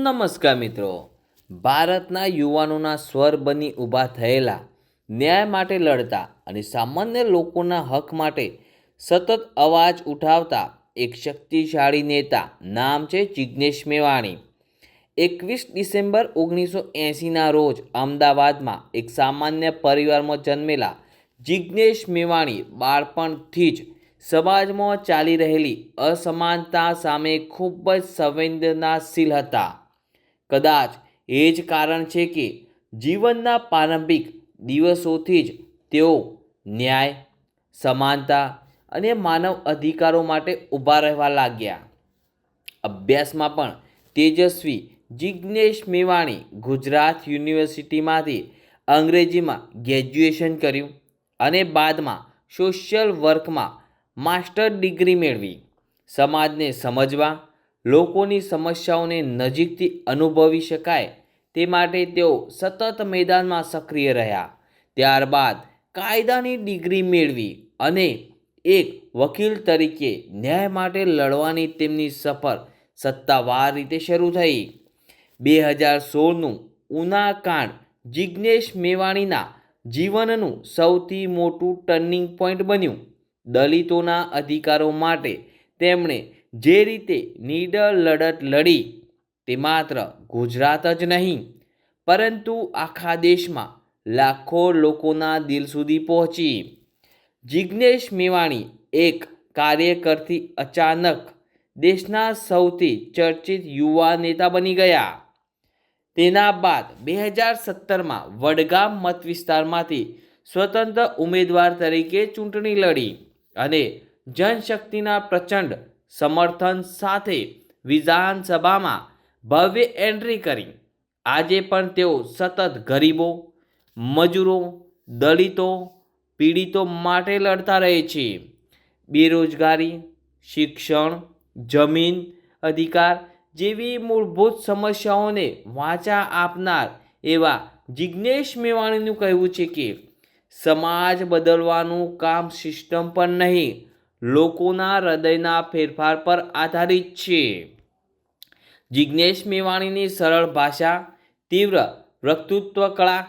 નમસ્કાર મિત્રો. ભારતના યુવાનોના સ્વર બની ઊભા થયેલા, ન્યાય માટે લડતા અને સામાન્ય લોકોના હક માટે સતત અવાજ ઉઠાવતા એક શક્તિશાળી નેતા નામ છે જિજ્ઞેશ મેવાણી. એકવીસ ડિસેમ્બર ઓગણીસો એંસીના રોજ અમદાવાદમાં એક સામાન્ય પરિવારમાં જન્મેલા જિજ્ઞેશ મેવાણી બાળપણથી જ સમાજમાં ચાલી રહેલી અસમાનતા સામે ખૂબ જ સંવેદનાશીલ હતા. કદાચ એ જ કારણ છે કે જીવનના પ્રારંભિક દિવસોથી જ તેઓ ન્યાય, સમાનતા અને માનવ અધિકારો માટે ઊભા રહેવા લાગ્યા. અભ્યાસમાં પણ તેજસ્વી જિજ્ઞેશ મેવાણી ગુજરાત યુનિવર્સિટીમાંથી અંગ્રેજીમાં ગ્રેજ્યુએશન કર્યું અને બાદમાં સોશિયલ વર્કમાં માસ્ટર ડિગ્રી મેળવી. સમાજને સમજવા લોકોની સમસ્યાઓને નજીકથી અનુભવી શકાય તે માટે તેઓ સતત મેદાનમાં સક્રિય રહ્યા. ત્યારબાદ કાયદાની ડિગ્રી મેળવી અને એક વકીલ તરીકે ન્યાય માટે લડવાની તેમની સફર સત્તાવાર રીતે શરૂ થઈ. બે હજાર સોળનું ઉના કાંડ જિજ્ઞેશ મેવાણીના જીવનનું સૌથી મોટું ટર્નિંગ પોઈન્ટ બન્યું. દલિતોના અધિકારો માટે તેમણે જે રીતે નીડર લડત લડી તે માત્ર ગુજરાત જ નહીં, પરંતુ આખા દેશમાં લાખો લોકોના દિલ સુધી પહોંચી. જિજ્ઞેશ મેવાણી એક કાર્યકરથી અચાનક દેશના સૌથી ચર્ચિત યુવા નેતા બની ગયા. તેના બાદ બે હજાર સત્તરમાં વડગામ મત વિસ્તારમાંથી સ્વતંત્ર ઉમેદવાર તરીકે ચૂંટણી લડી અને જનશક્તિના પ્રચંડ સમર્થન સાથે વિધાનસભામાં ભવ્ય એન્ટ્રી કરી. આજે પણ તેઓ સતત ગરીબો, મજૂરો, દલિતો, પીડિતો માટે લડતા રહે છે. બેરોજગારી, શિક્ષણ, જમીન અધિકાર જેવી મૂળભૂત સમસ્યાઓને વાચા આપનાર એવા જિજ્ઞેશ મેવાણીનું કહેવું છે કે, સમાજ બદલવાનું કામ સિસ્ટમ પર નહીં લોકોના હૃદયના ફેરફાર પર આધારિત છે. જિજ્ઞેશ મેવાણીની સરળ ભાષા, તીવ્ર વક્તૃત્વ કળા,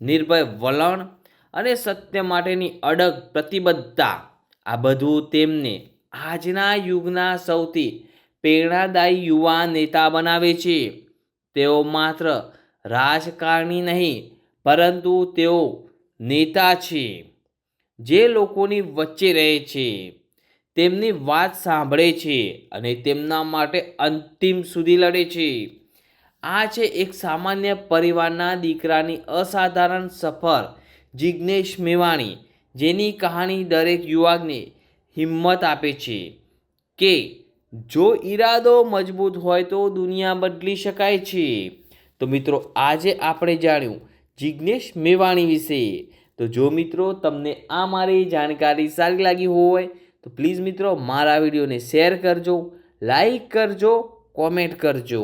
નિર્ભય વલણ અને સત્ય માટેની અડગ પ્રતિબદ્ધતા, આ બધું તેમને આજના યુગના સૌથી પ્રેરણાદાયી યુવા નેતા બનાવે છે. તેઓ માત્ર રાજકારણી નહીં, પરંતુ તેઓ નેતા છે, જે લોકોની વચ્ચે રહે છે. તેમની વાત સાંભળે છે અને તેમના માટે અંતિમ સુધી લડે છે. આ છે એક સામાન્ય પરિવારના દીકરાની અસાધારણ સફર જિજ્ઞેશ મેવાણી, જેની કહાણી દરેક યુવાકને હિંમત આપે છે કે જો ઈરાદો મજબૂત હોય તો દુનિયા બદલી શકાય છે. તો મિત્રો, આજે આપણે જાણ્યું જિજ્ઞેશ મેવાણી વિશે. તો જો મિત્રો, તમને આ મારી જાણકારી સારી લાગી હોય તો પ્લીઝ મિત્રો મારા વિડીયોને શેર કરજો લાઈક કરજો કોમેન્ટ કરજો.